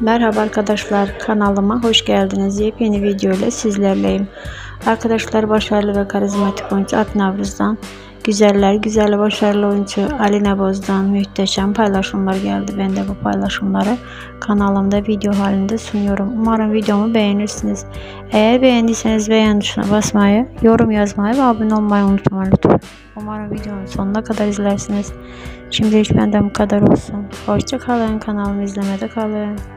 Merhaba arkadaşlar kanalıma hoş geldiniz. Yepyeni video ile sizlerleyim. Arkadaşlar başarılı ve karizmatik oyuncu Ak Navruz'dan güzeller güzel başarılı oyuncu Ali Neboz'dan muhteşem paylaşımlar geldi. Ben de bu paylaşımları kanalımda video halinde sunuyorum. Umarım videomu beğenirsiniz. Eğer beğendiyseniz beğen tuşuna basmayı, yorum yazmayı ve abone olmayı unutmayın lütfen. Umarım videonun sonuna kadar izlersiniz. Şimdilik benden bu kadar olsun. Hoşça kalın. Kanalımı izlemede kalın.